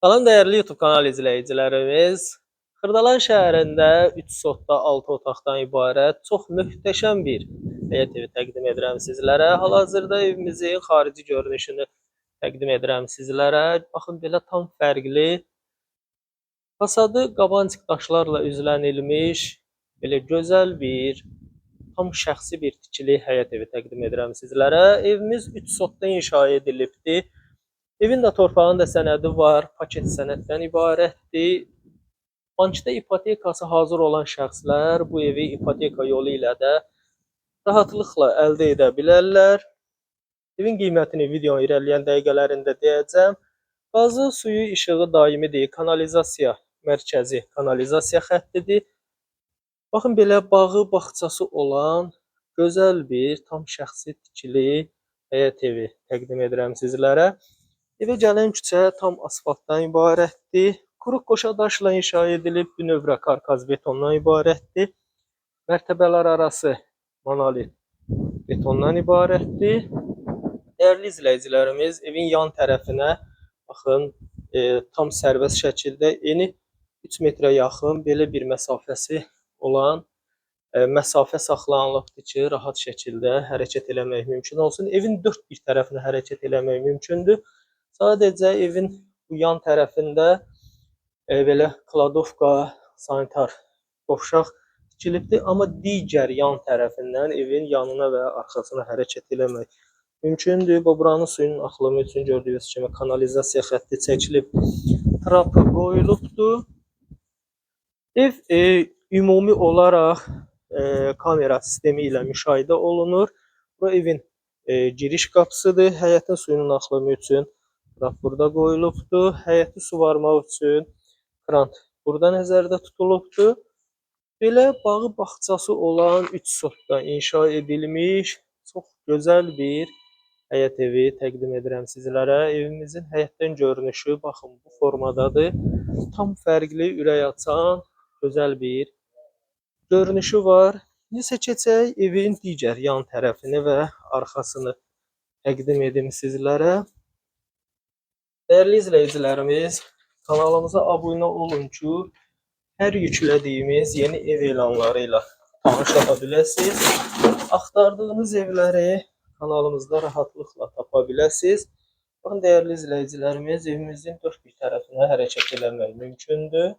Salam dəyərli YouTube kanal izləyicilərimiz. Xırdalan şəhərində 3 sotda 6 otaqdan ibarət çox möhtəşəm bir həyət evi təqdim edirəm sizlərə. Hal-hazırda evimizin xarici görünüşünü təqdim edirəm sizlərə. Baxın belə tam fərqli. Fasadı qabancıq daşlarla üzlənilmiş belə gözəl bir tam şəxsi bir tikili həyət evi təqdim edirəm sizlərə. Evimiz 3 sotda inşa edilibdir. Evin də torpağın da sənədi var, paket sənəddən ibarətdir. Bankda ipotekası hazır olan şəxslər bu evi ipoteka yolu ilə də rahatlıqla əldə edə bilərlər. Evin qiymətini videonun irəliləyən dəqiqələrində deyəcəm. Qazı, suyu, işığı daimidir. Kanalizasiya mərkəzi kanalizasiya xəttidir. Baxın belə bağı, bağçası olan gözəl bir tam şəxsi tikili həyət evi təqdim edirəm sizlərə. Evə gələn küçə tam asfaltdan ibarətdir. Quruq qoşa daşla inşa edilib, bünövrə karkaz betondan ibarətdir. Mərtəbələr arası monolit betondan ibarətdir. Dəyərli izləyicilərimiz, evin yan tərəfinə baxın, e, tam sərbəst şəkildə eni 3 metrə yaxın belə bir məsafəsi olan e, məsafə saxlanılıbdır ki, rahat şəkildə hərəkət eləmək mümkün olsun. Evin dörd bir tərəfinə hərəkət eləmək mümkündür. Sadəcə evin bu yan tərəfində e, belə kladovka, sanitar qovşaq tikilibdir, amma digər yan tərəfindən evin yanına və arxasına hərəkət eləmək mümkündür. Bu buranın suyun axımı üçün gördüyünüz kimi kanalizasiya xətti çəkilib, trapı qoyulubdur. Ev e, ümumi olaraq e, kamera sistemi ilə müşahidə olunur. Bu evin e, giriş qapısıdır. Həyətin suyunun axımı üçün Bax burada qoyulubdur. Həyəti suvarmaq üçün kran burada nəzərdə tutulubdur. Belə bağı bağçası olan 3 sotda inşa edilmiş çox gözəl bir həyət evi təqdim edirəm sizlərə. Evimizin həyətdən görünüşü baxın bu formadadır. Tam fərqli, ürək açan, gözəl bir görünüşü var. İndi keçək evin digər yan tərəfini və arxasını təqdim edim sizlərə. Değerli izleyicilerimiz, kanalımıza abone olun ki, her yüklediğimiz yeni ev elanlarıyla tanış olabilirsiniz. Aktardığınız evleri kanalımızda rahatlıkla tapabilirsiniz. Bakın değerli izleyicilerimiz, evimizin dört bir tarafına hareket eləmək mümkündür.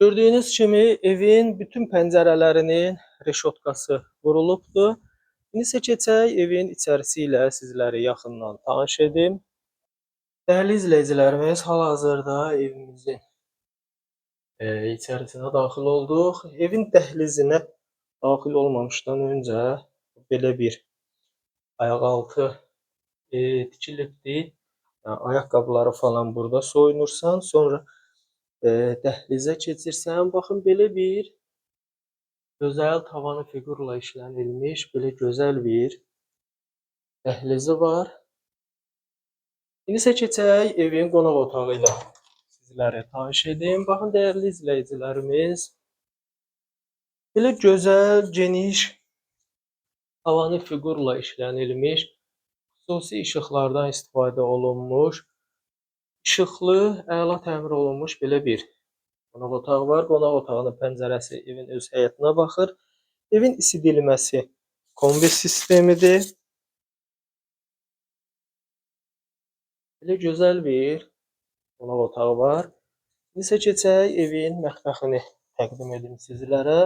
Gördüğünüz kimi evin bütün pəncərələrinin reşotkası vurulubdur. İndi isə keçək evin içərisi ilə sizləri yaxından tanış edim. Değerli izleyicilerimiz, hal-hazırda evimizin e, içərisinə daxil olduq. Evin dəhlizinə daxil olmamışdan öncə belə bir ayaqaltı e, tikilibdir. Yəni, ayaqqabıları falan burada soyunursan, sonra e, dəhlizə keçirsən. Baxın belə bir gözəl tavanı figurla işlənilmiş, belə gözəl bir dəhlizi var. İndi keçək evin qonaq otağı ilə sizlərə tanış edim. Baxın dəyərli izləyicilərimiz, belə gözəl, geniş, havanı fiqurla işlənilmiş, xüsusi işıqlardan istifadə olunmuş, işıqlı, əla təmir olunmuş belə bir qonaq otağı var. Qonaq otağının pəncərəsi evin öz həyətinə baxır. Evin isidilməsi kombi sistemidir. Belə gözəl bir qonaq otağı var. İndi keçək evin mətbəxini təqdim edim sizlərə.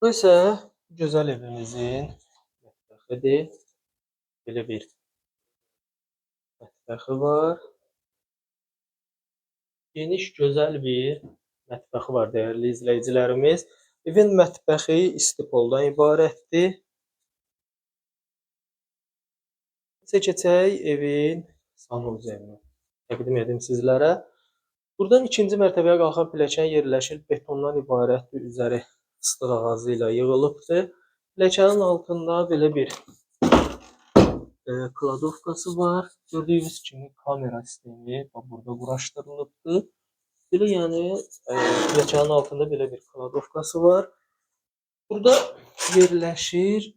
Bu isə gözəl evimizin mətbəxidir. Belə bir mətbəxi var. Geniş, gözəl bir mətbəxi var dəyərli izləyicilərimiz. Evin mətbəxi istipoldan ibarətdir. Keçək evin sanuzerini təqdim edim sizlərə. Buradan ikinci mərtəbəyə qalxan pilləkən yerləşir. Betondan ibarətdir. Üzəri fıstıq ağacı ilə yığılıbdır. Pilləkənin altında belə bir e, kladovkası var. Gördüyünüz kimi kamera sistemi burada quraşdırılıbdır. Belə yəni e, altında belə bir kladovkası var. Burada yerləşir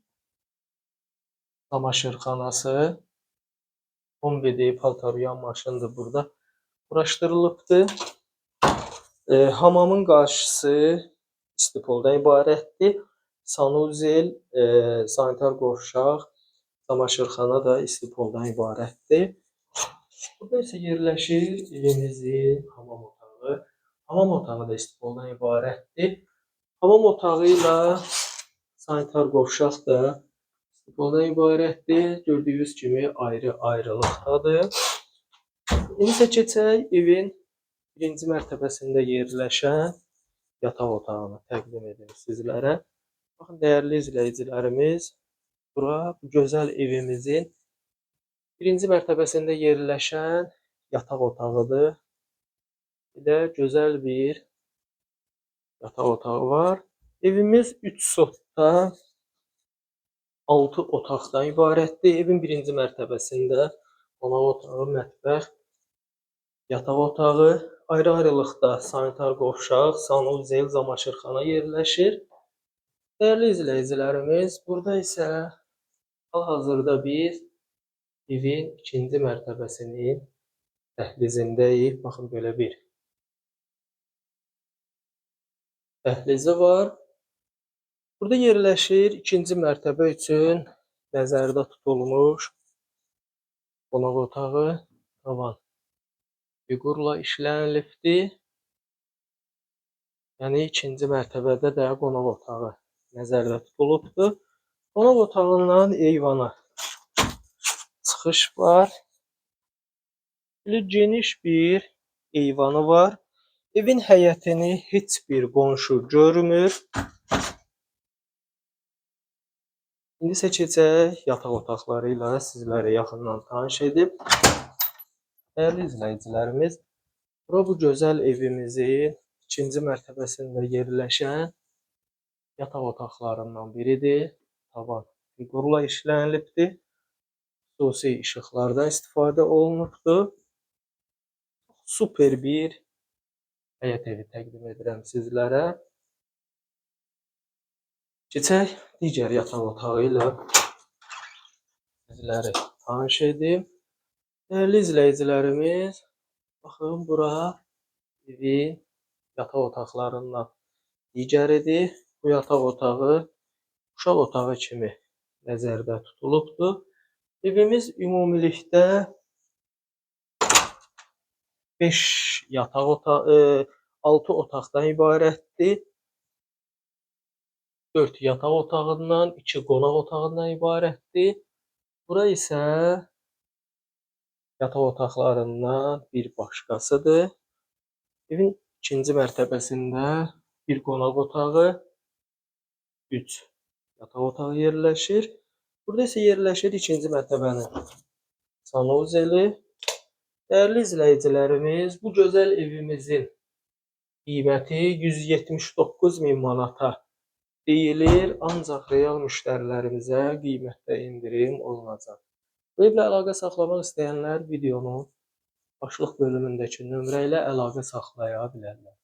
çamaşırxanası. Kombidi, paltaroyan maşındır burada. quraşdırılıbdır. E, hamamın qarşısı istipoldan ibarətdir. Sanuzel, e, sanitar qovşaq, çamaşırxana da istipoldan ibarətdir. Burada isə yerləşir evimizin hamam otağı. Hamam otağı da istipoldan ibarətdir. Hamam otağı ilə sanitar qovşaq da istipoldan ibarətdir. Gördüyünüz kimi ayrı-ayrılıqdadır. İndi isə keçək evin birinci mərtəbəsində yerləşən yataq otağını təqdim edim sizlərə. Baxın dəyərli izləyicilərimiz, bura bu gözəl evimizin birinci mərtəbəsində yerləşən yataq otağıdır. Bir də gözəl bir yataq otağı var. Evimiz 3 sotda 6 otaqdan ibarətdir. Evin birinci mərtəbəsində qonaq otağı, mətbəx, yataq otağı, ayrı-ayrılıqda sanitar qovşaq, sanuzel, camaşırxana yerləşir. Dəyərli izləyicilərimiz, burada isə hal-hazırda biz evin ikinci mərtəbəsinin dəhlizindəyik. Baxın belə bir dəhlizi var. Burada yerləşir ikinci mərtəbə üçün nəzərdə tutulmuş qonaq otağı, tavan fiqurla işlənilibdir. Yəni ikinci mərtəbədə də qonaq otağı nəzərdə tutulubdur. Qonaq otağından eyvana çıxış var. Belə geniş bir eyvanı var. Evin həyətini heç bir qonşu görmür. İndi isə keçək yataq otaqları ilə sizlərə yaxından tanış edib. Dəyərli izləyicilərimiz, bura bu gözəl evimizin ikinci mərtəbəsində yerləşən yataq otaqlarından biridir. Tavan fiqurla işlənilibdir. Xüsusi işıqlardan istifadə olunubdur. Super bir həyət evi təqdim edirəm sizlərə. Keçək digər yataq otağı ilə sizləri tanış edim. Dəyərli izləyicilərimiz, baxın bura evin yataq otaqlarından digəridir. Bu yataq otağı uşaq otağı kimi nəzərdə tutulubdur. Evimiz ümumilikdə 5 yataq otağı, 6 otaqdan ibarətdir. 4 yataq otağından, 2 qonaq otağından ibarətdir. Bura isə yataq otaqlarından bir başqasıdır. Evin ikinci mərtəbəsində bir qonaq otağı, 3 yataq otağı yerləşir. Burada isə yerləşir ikinci mərtəbənin sanuzeli. Dəyərli izləyicilərimiz, bu gözəl evimizin qiyməti 179 min manata deyilir, ancaq real müştərilərimizə qiymətdə endirim olunacaq. Bu evlə əlaqə saxlamaq istəyənlər videonun başlıq bölümündəki nömrə ilə əlaqə saxlaya bilərlər.